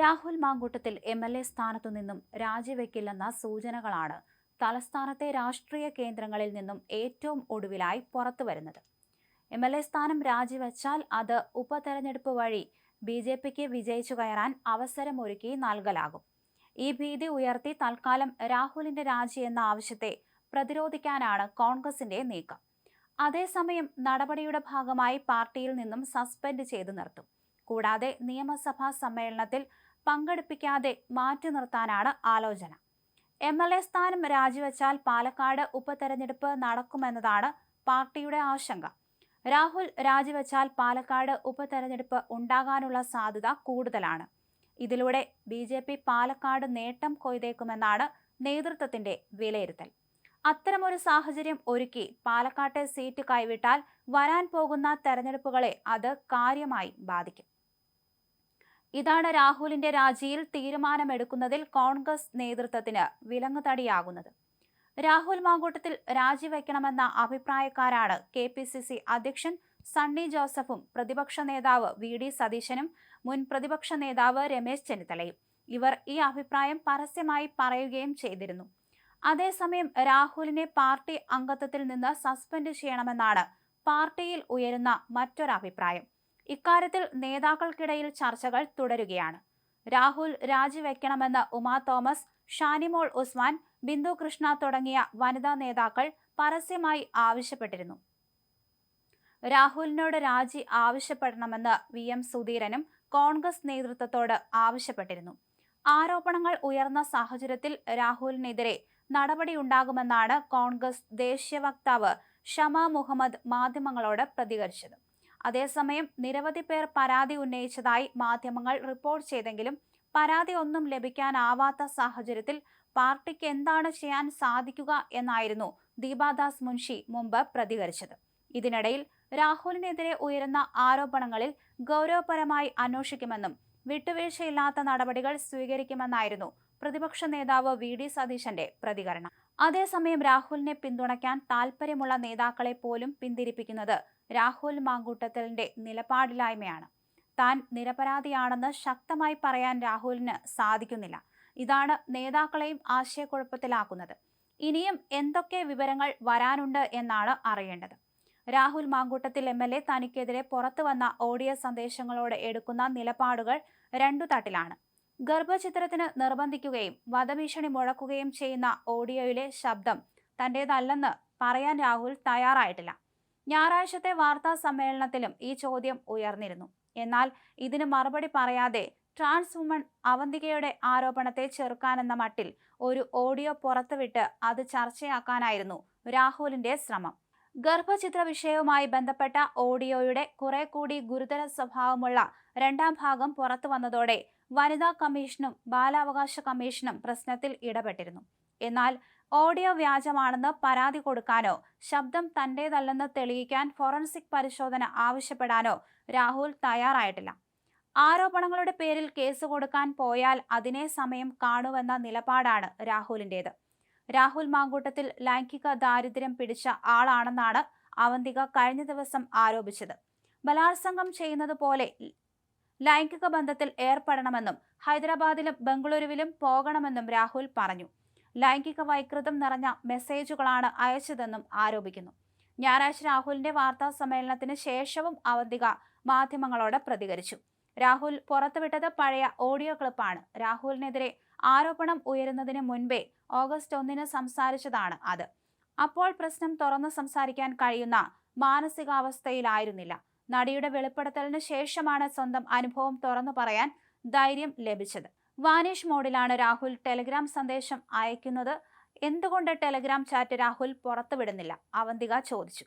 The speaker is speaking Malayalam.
Rahul Mankoottathil M L A സ്ഥാനത്തു നിന്നും രാജിവെക്കില്ലെന്ന സൂചനകളാണ് തലസ്ഥാനത്തെ രാഷ്ട്രീയ കേന്ദ്രങ്ങളിൽ നിന്നും ഏറ്റവും ഒടുവിലായി പുറത്തു വരുന്നത്. എം എൽ എ സ്ഥാനം രാജിവെച്ചാൽ അത് ഉപതെരഞ്ഞെടുപ്പ് വഴി ബി ജെ പിക്ക് വിജയിച്ചു കയറാൻ അവസരമൊരുക്കി നൽകലാകും. ഈ ഭീതി ഉയർത്തി തൽക്കാലം രാഹുലിന്റെ രാജി എന്ന ആവശ്യത്തെ പ്രതിരോധിക്കാനാണ് കോൺഗ്രസിന്റെ നീക്കം. അതേസമയം നടപടിയുടെ ഭാഗമായി പാർട്ടിയിൽ നിന്നും സസ്പെൻഡ് ചെയ്തു നിർത്തും. കൂടാതെ നിയമസഭാ സമ്മേളനത്തിൽ പങ്കെടുപ്പിക്കാതെ മാറ്റി നിർത്താനാണ് ആലോചന. എം എൽ എ സ്ഥാനം രാജിവെച്ചാൽ പാലക്കാട് ഉപതെരഞ്ഞെടുപ്പ് നടക്കുമെന്നതാണ് പാർട്ടിയുടെ ആശങ്ക. രാഹുൽ രാജിവെച്ചാൽ പാലക്കാട് ഉപതെരഞ്ഞെടുപ്പ് ഉണ്ടാകാനുള്ള സാധ്യത കൂടുതലാണ്. ഇതിലൂടെ ബി ജെ പി പാലക്കാട് നേട്ടം കൊയ്തേക്കുമെന്നാണ് നേതൃത്വത്തിന്റെ വിലയിരുത്തൽ. അത്തരമൊരു സാഹചര്യം ഒരുക്കി പാലക്കാട്ടെ സീറ്റ് കൈവിട്ടാൽ വരാൻ പോകുന്ന തെരഞ്ഞെടുപ്പുകളെ അത് കാര്യമായി ബാധിക്കും. ഇതാണ് രാഹുലിന്റെ രാജിയിൽ തീരുമാനമെടുക്കുന്നതിൽ കോൺഗ്രസ് നേതൃത്വത്തിന് വിലങ്ങുതടിയാകുന്നത്. രാഹുൽ മാങ്കൂട്ടത്തിൽ രാജിവെക്കണമെന്ന അഭിപ്രായക്കാരാണ് കെ പി സി സി അധ്യക്ഷൻ സണ്ണി ജോസഫും പ്രതിപക്ഷ നേതാവ് വി ഡി സതീശനും മുൻ പ്രതിപക്ഷ നേതാവ് രമേശ് ചെന്നിത്തലയും. ഇവർ ഈ അഭിപ്രായം പരസ്യമായി പറയുകയും ചെയ്തിരുന്നു. അതേസമയം രാഹുലിനെ പാർട്ടി അംഗത്വത്തിൽ നിന്ന് സസ്പെൻഡ് ചെയ്യണമെന്നാണ് പാർട്ടിയിൽ ഉയരുന്ന മറ്റൊരഭിപ്രായം. ഇക്കാര്യത്തിൽ നേതാക്കൾക്കിടയിൽ ചർച്ചകൾ തുടരുകയാണ്. രാഹുൽ രാജിവെക്കണമെന്ന് ഉമാ തോമസ് ഷാനിമോൾ ഉസ്മാൻ ബിന്ദു കൃഷ്ണ തുടങ്ങിയ വനിതാ നേതാക്കൾ പരസ്യമായി ആവശ്യപ്പെട്ടിരുന്നു. രാഹുലിനോട് രാജി ആവശ്യപ്പെടണമെന്ന് വി എം സുധീരനും കോൺഗ്രസ് നേതൃത്വത്തോട് ആവശ്യപ്പെട്ടിരുന്നു. ആരോപണങ്ങൾ ഉയർന്ന സാഹചര്യത്തിൽ രാഹുലിനെതിരെ നടപടിയുണ്ടാകുമെന്നാണ് കോൺഗ്രസ് ദേശീയ വക്താവ് ഷമ മുഹമ്മദ് മാധ്യമങ്ങളോട് പ്രതികരിച്ചത്. അതേസമയം നിരവധി പേർ പരാതി ഉന്നയിച്ചതായി മാധ്യമങ്ങൾ റിപ്പോർട്ട് ചെയ്തെങ്കിലും പരാതി ഒന്നും ലഭിക്കാനാവാത്ത സാഹചര്യത്തിൽ പാർട്ടിക്ക് എന്താണ് ചെയ്യാൻ സാധിക്കുക എന്നായിരുന്നു ദീപാദാസ് മുൻഷി മുമ്പ് പ്രതികരിച്ചത്. ഇതിനിടയിൽ രാഹുലിനെതിരെ ഉയരുന്ന ആരോപണങ്ങളിൽ ഗൗരവപരമായി അന്വേഷിക്കുമെന്നും വിട്ടുവീഴ്ചയില്ലാത്ത നടപടികൾ സ്വീകരിക്കുമെന്നായിരുന്നു പ്രതിപക്ഷ നേതാവ് വി ഡി സതീശന്റെ പ്രതികരണം. അതേസമയം രാഹുലിനെ പിന്തുണയ്ക്കാൻ താൽപ്പര്യമുള്ള നേതാക്കളെ പോലും പിന്തിരിപ്പിക്കുന്നത് രാഹുൽ മാങ്കൂട്ടത്തലിന്റെ നിലപാടില്ലായ്മയാണ്. താൻ നിരപരാധിയാണെന്ന് ശക്തമായി പറയാൻ രാഹുലിന് സാധിക്കുന്നില്ല. ഇതാണ് നേതാക്കളെയും ആശയക്കുഴപ്പത്തിലാക്കുന്നത്. ഇനിയും എന്തൊക്കെ വിവരങ്ങൾ വരാനുണ്ട് എന്നാണ് അറിയേണ്ടത്. Rahul Mankoottathil M L A തനിക്കെതിരെ പുറത്തു വന്ന ഓഡിയോ സന്ദേശങ്ങളോട് എടുക്കുന്ന നിലപാടുകൾ രണ്ടു തട്ടിലാണ്. ഗർഭചിത്രത്തിന് നിർബന്ധിക്കുകയും വധഭീഷണി മുഴക്കുകയും ചെയ്യുന്ന ഓഡിയോയിലെ ശബ്ദം തന്റേതല്ലെന്ന് പറയാൻ രാഹുൽ തയ്യാറായിട്ടില്ല. ഞായറാഴ്ചത്തെ വാർത്താ സമ്മേളനത്തിലും ഈ ചോദ്യം ഉയർന്നിരുന്നു. എന്നാൽ ഇതിന് മറുപടി പറയാതെ ട്രാൻസ് വുമൺ അവന്തികയുടെ ആരോപണത്തെ ചെറുക്കാനെന്ന മട്ടിൽ ഒരു ഓഡിയോ പുറത്തുവിട്ട് അത് ചർച്ചയാക്കാനായിരുന്നു രാഹുലിന്റെ ശ്രമം. ഗർഭചിത്ര വിഷയവുമായി ബന്ധപ്പെട്ട ഓഡിയോയുടെ കുറെ കൂടി ഗുരുതര സ്വഭാവമുള്ള രണ്ടാം ഭാഗം പുറത്തു വന്നതോടെ വനിതാ കമ്മീഷനും ബാലാവകാശ കമ്മീഷനും പ്രശ്നത്തിൽ ഇടപെട്ടിരുന്നു. എന്നാൽ ഓഡിയോ വ്യാജമാണെന്ന് പരാതി കൊടുക്കാനോ ശബ്ദം തന്റേതല്ലെന്ന് തെളിയിക്കാൻ ഫോറൻസിക് പരിശോധന ആവശ്യപ്പെടാനോ രാഹുൽ തയ്യാറായിട്ടില്ല. ആരോപണങ്ങളുടെ പേരിൽ കേസ് കൊടുക്കാൻ പോയാൽ അതിനെ സമയം കാണുവെന്ന നിലപാടാണ് രാഹുലിന്റേത് രാഹുൽ മാങ്കൂട്ടത്തിൽ ലൈംഗിക ദാരിദ്ര്യം പിടിച്ച ആളാണെന്നാണ് അവന്തിക കഴിഞ്ഞ ദിവസം ആരോപിച്ചത്. ബലാത്സംഗം ചെയ്യുന്നത് പോലെ ലൈംഗിക ബന്ധത്തിൽ ഏർപ്പെടണമെന്നും ഹൈദരാബാദിലും ബംഗളൂരുവിലും പോകണമെന്നും രാഹുൽ പറഞ്ഞു. ലൈംഗിക വൈകൃതം നിറഞ്ഞ മെസ്സേജുകളാണ് അയച്ചതെന്നും ആരോപിക്കുന്നു. ഞായറാഴ്ച രാഹുലിന്റെ വാർത്താ സമ്മേളനത്തിന് ശേഷവും അവന്തിക മാധ്യമങ്ങളോട് പ്രതികരിച്ചു. രാഹുൽ പുറത്തുവിട്ടത് പഴയ ഓഡിയോ ക്ലിപ്പാണ്. രാഹുലിനെതിരെ ആരോപണം ഉയരുന്നതിന് മുൻപേ ഓഗസ്റ്റ് ഒന്നിന് സംസാരിച്ചതാണ് അത്. അപ്പോൾ പ്രശ്നം തുറന്ന് സംസാരിക്കാൻ കഴിയുന്ന മാനസികാവസ്ഥയിലായിരുന്നില്ല. നടിയുടെ വെളിപ്പെടുത്തലിന് ശേഷമാണ് സ്വന്തം അനുഭവം തുറന്നു പറയാൻ ധൈര്യം ലഭിച്ചത്. വാനിഷ് മോഡിലാണ് രാഹുൽ ടെലഗ്രാം സന്ദേശം അയക്കുന്നത്. എന്തുകൊണ്ട് ടെലഗ്രാം ചാറ്റ് രാഹുൽ പുറത്തുവിടുന്നില്ല? അവന്തിക ചോദിച്ചു.